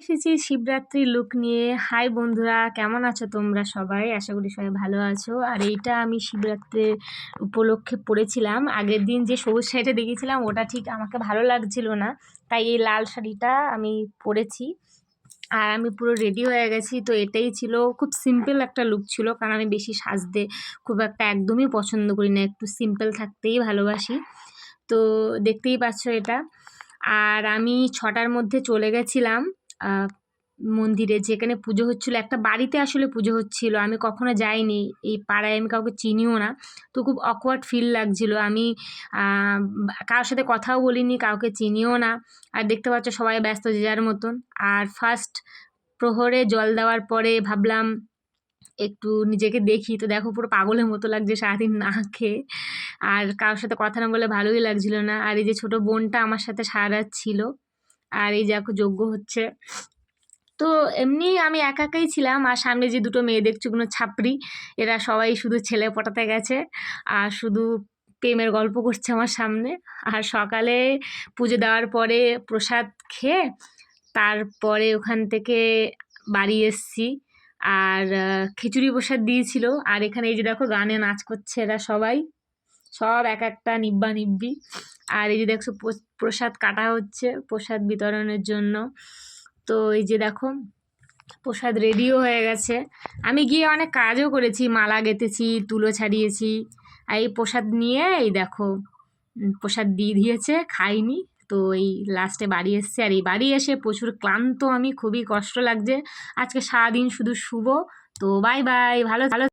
এসেছি শিবরাত্রি লুক নিয়ে। হাই বন্ধুরা, কেমন আছো তোমরা সবাই? আশা করি সবাই ভালো আছো। আর এইটা আমি শিবরাত্রির উপলক্ষে পরেছিলাম আগের দিন যে সবুজ শাড়িটা দেখেছিলাম ওটা ঠিক আমাকে ভালো লাগছিল না। তাই এই লাল শাড়িটা আমি পরেছি। আর আমি পুরো রেডি হয়ে গেছি। তো এটাই ছিল, খুব সিম্পল একটা লুক ছিল। কারণ আমি বেশি সাজতে খুব একটা একদমই পছন্দ করি না। একটু সিম্পল থাকতেই ভালোবাসি। তো দেখতেই পাচ্ছ এটা। আর আমি ছটার মধ্যে চলে গেছিলাম। মন্দিরে যেখানে পুজো হচ্ছিল, একটা বাড়িতে আসলে পুজো হচ্ছিল। আমি কখনো যাইনি, এই পাড়ায় আমি কাউকে চিনিও না। তো খুব অকওয়ার্ড ফিল লাগছিল। আমি কারোর সাথে কথাও বলিনি, কাউকে চিনিও না। আর দেখতে পাচ্ছ সবাই ব্যস্ত যে যার মতন। আর ফার্স্ট প্রহরে জল দেওয়ার পরে ভাবলাম, একটু নিজেকে দেখি। তো দেখো পুরো পাগলের মতো লাগছে সারাদিন না খেয়ে। আর কারোর সাথে কথা না বলে ভালোই লাগছিল না। আর এই যে ছোট বোনটা আমার সাথে সারা ছিল আর এই যে এখন যজ্ঞ হচ্ছে। তো এমনি আমি একা একাই ছিলাম, আর সামনে যে দুটো মেয়ে দেখছ ওগুলো ছাপড়ি, এরা সবাই শুধু ছেলে পটাতে গেছে, আর শুধু প্রেমের গল্প করছে আমার সামনে। আর সকালে পুজো দেওয়ার পরে প্রসাদ খেয়ে তারপরে ওখান থেকে বাড়ি এসছি। আর খিচুড়ি প্রসাদ দিয়েছিল। আর এখানে এই যে দেখো গানে নাচ করছে এরা সবাই। সব এক একটা নিব্বা নিব্বি। আর এই যে দেখছ প্রস- প্রসাদ কাটা হচ্ছে, প্রসাদ বিতরণের জন্য। তো এই যে দেখো, প্রসাদ রেডিও হয়ে গেছে। আমি গিয়ে অনেক কাজও করেছি, মালা গেঁথেছি, তুলো ছাড়িয়েছি। আর এই প্রসাদ নিয়ে এই দেখো প্রসাদ দিয়ে দিয়েছে, খাইনি। তো এই লাস্টে বাড়ি এসছে। আর এই বাড়ি এসে প্রচুর ক্লান্ত আমি, খুবই কষ্ট লাগছে। আজকে সারাদিন শুধু শুভ তো বাই বাই ভালো ভালো